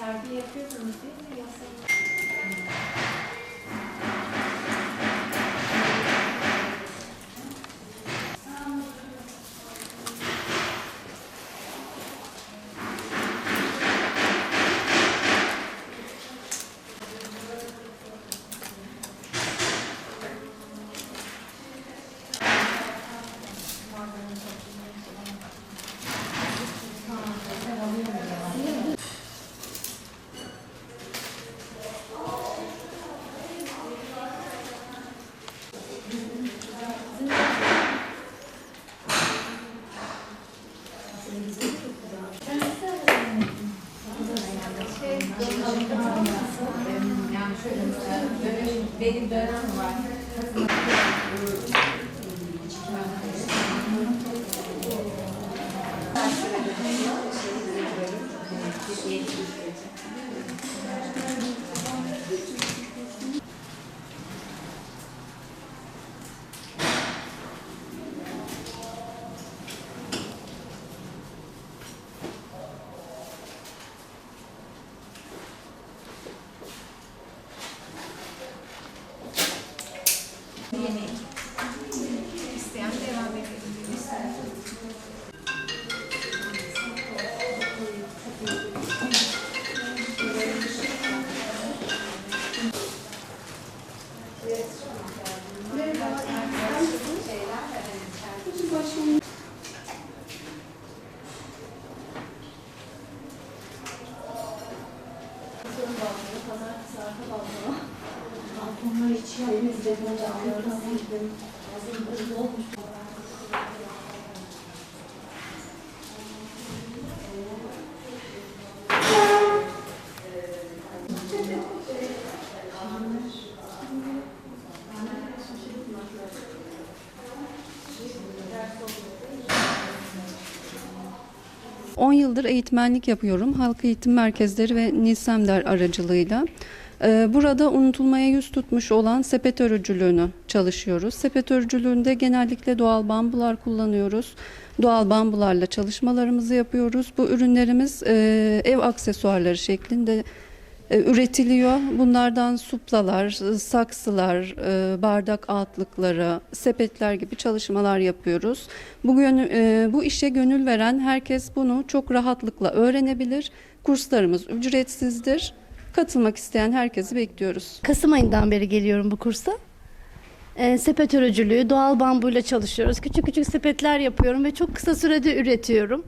Sergi yapıyordunuz değil mi? Yoksa... Yani şöyle dönem, benim dönem var. İsteyen devam edebilir. Balkonlar hiç yerimizde bulacaklarız. Hı. 10 yıldır eğitmenlik yapıyorum. Halk eğitim merkezleri ve Nilsemder aracılığıyla. Ee, Burada unutulmaya yüz tutmuş olan sepet örücülüğünü çalışıyoruz. Sepet örücülüğünde genellikle doğal bambular kullanıyoruz. Doğal bambularla çalışmalarımızı yapıyoruz. Bu ürünlerimiz e, ev aksesuarları şeklinde üretiliyor. Bunlardan suplalar, saksılar, e, bardak altlıkları, sepetler gibi çalışmalar yapıyoruz. Bu, e, bu işe gönül veren herkes bunu çok rahatlıkla öğrenebilir. Kurslarımız ücretsizdir. Katılmak isteyen herkesi bekliyoruz. Kasım ayından beri geliyorum bu kursa. Ee, sepet örücülüğü, doğal bambuyla çalışıyoruz. Küçük küçük sepetler yapıyorum ve çok kısa sürede üretiyorum.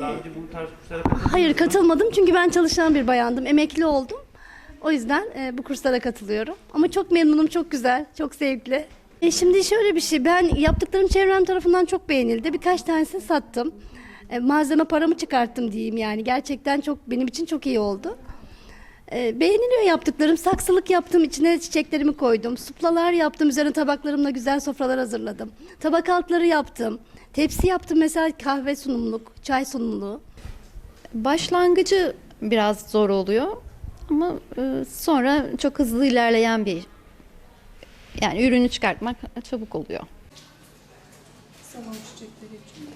Daha önce bu tarz kurslara katıldınız Hayır mı? katılmadım çünkü ben çalışan bir bayandım. Emekli oldum. O yüzden e, bu kurslara katılıyorum. Ama çok memnunum, çok güzel, çok zevkli. E, şimdi şöyle bir şey, ben yaptıklarım çevrem tarafından çok beğenildi. Birkaç tanesini sattım. E, malzeme paramı çıkarttım diyeyim yani. Gerçekten çok benim için çok iyi oldu. E, beğeniliyor yaptıklarım. Saksılık yaptım, içine çiçeklerimi koydum. Suplalar yaptım, üzerine tabaklarımla güzel sofralar hazırladım. Tabak altları yaptım. Tepsi yaptım mesela kahve sunumluk, çay sunumluğu. Başlangıcı biraz zor oluyor ama e, sonra çok hızlı ilerleyen bir yani ürünü çıkartmak çabuk oluyor. Salon çiçekleri için.